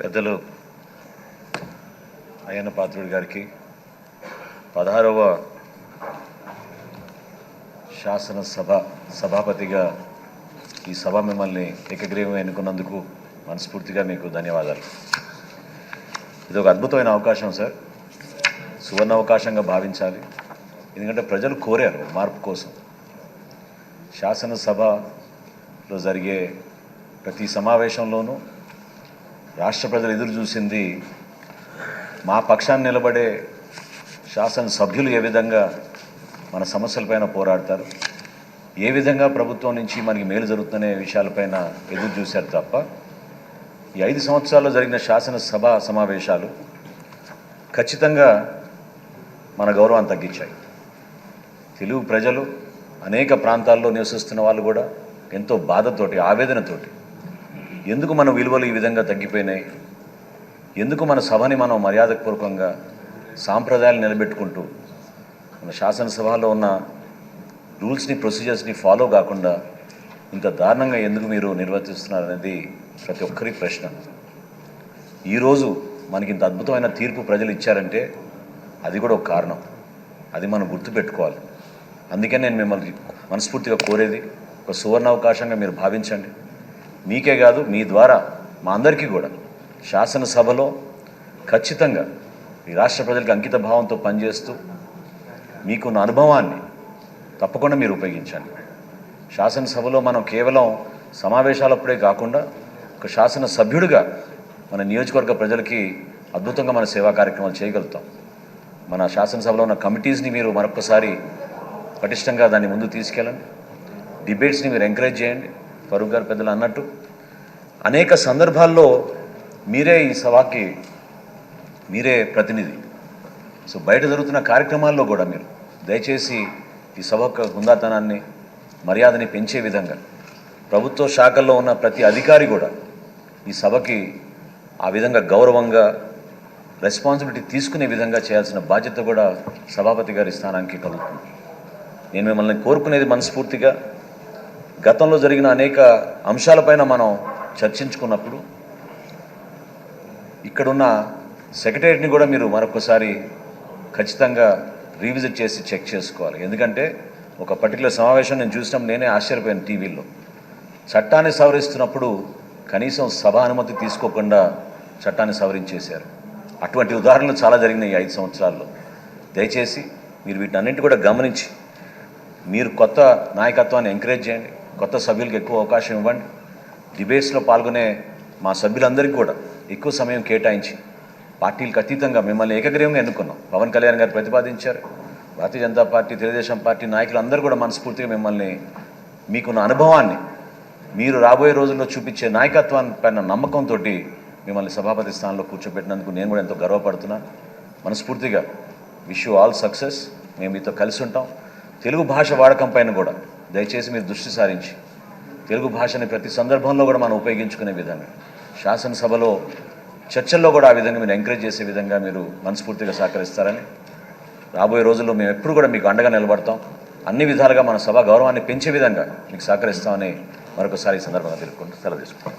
పెద్దలు అయ్యన్న పాత్రుడి గారికి పదహారవ శాసనసభ సభాపతిగా ఈ సభ మిమ్మల్ని ఏకగ్రీవం ఎన్నుకున్నందుకు మనస్ఫూర్తిగా మీకు ధన్యవాదాలు. ఇది ఒక అద్భుతమైన అవకాశం సార్. సువర్ణ అవకాశంగా భావించాలి. ఎందుకంటే ప్రజలు కోరారు మార్పు కోసం. శాసనసభలో జరిగే ప్రతి సమావేశంలోనూ రాష్ట్ర ప్రజలు ఎదురు చూసింది మా పక్షాన్ని నిలబడే శాసనసభ్యులు ఏ విధంగా మన సమస్యలపైన పోరాడతారు ఏ విధంగా ప్రభుత్వం నుంచి మనకి మేలు జరుగుతున్న విషయాలపైన ఎదురు చూశారు తప్ప ఈ ఐదు సంవత్సరాల్లో జరిగిన శాసనసభ సమావేశాలు ఖచ్చితంగా మన గౌరవాన్ని తగ్గించాయి. తెలుగు ప్రజలు అనేక ప్రాంతాల్లో నివసిస్తున్న వాళ్ళు కూడా ఎంతో బాధతోటి ఆవేదనతోటి ఎందుకు మన విలువలు ఈ విధంగా తగ్గిపోయినాయి? ఎందుకు మన సభని మనం మర్యాదపూర్వకంగా సాంప్రదాయాలు నిలబెట్టుకుంటూ మన శాసనసభలో ఉన్న రూల్స్ని ప్రొసీజర్స్ని ఫాలో కాకుండా ఇంత దారుణంగా ఎందుకు మీరు నిర్వర్తిస్తున్నారు అనేది ప్రతి ఒక్కరి ప్రశ్న. ఈరోజు మనకి ఇంత అద్భుతమైన తీర్పు ప్రజలు ఇచ్చారంటే అది కూడా ఒక కారణం. అది మనం గుర్తుపెట్టుకోవాలి. అందుకని నేను మిమ్మల్ని మనస్ఫూర్తిగా కోరేది ఒక సువర్ణ అవకాశంగా మీరు భావించండి. మీకే కాదు మీ ద్వారా మా అందరికీ కూడా. శాసనసభలో ఖచ్చితంగా ఈ రాష్ట్ర ప్రజలకు అంకిత భావంతో పనిచేస్తూ మీకున్న అనుభవాన్ని తప్పకుండా మీరు ఉపయోగించండి. శాసనసభలో మనం కేవలం సమావేశాలప్పుడే కాకుండా ఒక శాసన సభ్యుడిగా మన నియోజకవర్గ ప్రజలకి అద్భుతంగా మన సేవా కార్యక్రమాలు చేయగలుగుతాం. మన శాసనసభలో ఉన్న కమిటీస్ని మీరు మరొకసారి పటిష్టంగా దాన్ని ముందు తీసుకెళ్ళండి. డిబేట్స్ని మీరు ఎంకరేజ్ చేయండి. ఫరూక్ గారు పెద్దలు అన్నట్టు అనేక సందర్భాల్లో మీరే ఈ సభకి మీరే ప్రతినిధి. సో బయట జరుగుతున్న కార్యక్రమాల్లో కూడా మీరు దయచేసి ఈ సభకు యొక్క హుందాతనాన్ని మర్యాదని పెంచే విధంగా ప్రభుత్వ శాఖల్లో ఉన్న ప్రతి అధికారి కూడా ఈ సభకి ఆ విధంగా గౌరవంగా రెస్పాన్సిబిలిటీ తీసుకునే విధంగా చేయాల్సిన బాధ్యత కూడా సభాపతి గారి స్థానానికి కలుగుతుంది. నేను మిమ్మల్ని కోరుకునేది మనస్ఫూర్తిగా గతంలో జరిగిన అనేక అంశాలపైన మనం చర్చించుకున్నప్పుడు ఇక్కడున్న సెక్రటేరియట్ని కూడా మీరు మరొకసారి ఖచ్చితంగా రీవిజిట్ చేసి చెక్ చేసుకోవాలి. ఎందుకంటే ఒక పర్టికులర్ సమావేశం నేను చూసిన నేనే ఆశ్చర్యపోయాను టీవీలో. చట్టాన్ని సవరిస్తున్నప్పుడు కనీసం సభ అనుమతి తీసుకోకుండా చట్టాన్ని సవరించేశారు. అటువంటి ఉదాహరణలు చాలా జరిగినాయి ఈ ఐదు సంవత్సరాల్లో. దయచేసి మీరు వీటన్నింటి కూడా గమనించి మీరు కొత్త నాయకత్వాన్ని ఎంకరేజ్ చేయండి. కొత్త సభ్యులకు ఎక్కువ అవకాశం ఇవ్వండి. డిబేట్స్లో పాల్గొనే మా సభ్యులందరికీ కూడా ఎక్కువ సమయం కేటాయించి పార్టీలకు అతీతంగా మిమ్మల్ని ఏకగ్రీవంగా ఎన్నుకున్నాం. పవన్ కళ్యాణ్ గారు ప్రతిపాదించారు. భారతీయ జనతా పార్టీ తెలుగుదేశం పార్టీ నాయకులు అందరూ కూడా మనస్ఫూర్తిగా మిమ్మల్ని మీకున్న అనుభవాన్ని మీరు రాబోయే రోజుల్లో చూపించే నాయకత్వాన్ని పైన నమ్మకంతో మిమ్మల్ని సభాపతి స్థానంలో కూర్చోబెట్టినందుకు నేను కూడా ఎంతో గర్వపడుతున్నాను మనస్ఫూర్తిగా విష్ యూ ఆల్ సక్సెస్. మేము మీతో కలిసి ఉంటాం. తెలుగు భాష వాడకం పైన కూడా దయచేసి మీరు దృష్టి సారించి తెలుగు భాషని ప్రతి సందర్భంలో కూడా మనం ఉపయోగించుకునే విధంగా శాసనసభలో చర్చల్లో కూడా ఆ విధంగా మీరు ఎంకరేజ్ చేసే విధంగా మీరు మనస్ఫూర్తిగా సహకరిస్తారని రాబోయే రోజుల్లో మేము ఎప్పుడు కూడా మీకు అండగా నిలబడతాం. అన్ని విధాలుగా మన సభ గౌరవాన్ని పెంచే విధంగా మీకు సహకరిస్తామని మరొకసారి ఈ సందర్భంగా తెలుపుకుంటూ సెలవు తీసుకుంటాం